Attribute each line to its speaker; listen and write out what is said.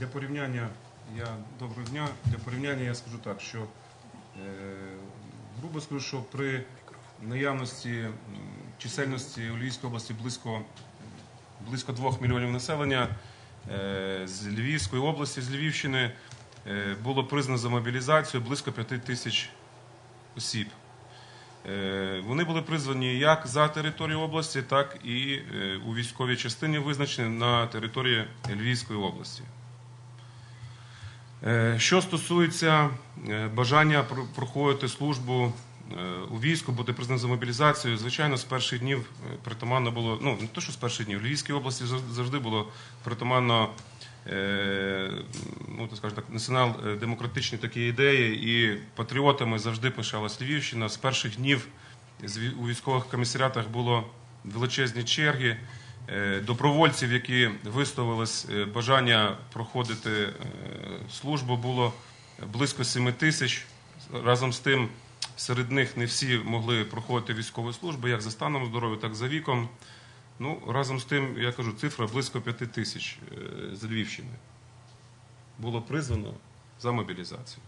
Speaker 1: Для порівняння, я доброго дня. Для порівняння я скажу так, що е, грубо скажу, що при наявності чисельності у Львівській області близько, близько 2 мільйонів населення е, з Львівської області, з Львівщини е, було признано за мобілізацію близько 5 тисяч осіб. Е, Вони були призвані як за територію області, так і е, у військовій частині визначені на території Львівської області. Е, Що стосується е, бажання про- проходити службу е, у війську, бути признаним за мобілізацію, звичайно, з перших днів притаманно було, ну не то, що з перших днів, в Львівській області завжди було притаманно ну, так скажемо так, націонал-демократичні такі ідеї, і патріотами завжди пишалась Львівщина. З перших днів у військових комісаріатах було величезні черги. Добровольців, які висловились бажання проходити службу, було близько 7 тисяч. Разом з тим, серед них не всі могли проходити військову службу, як за станом здоров'я, так і за віком. Ну, разом з тим, я кажу, цифра близько 5 тисяч е, з Львівщини було призвано за мобілізацію.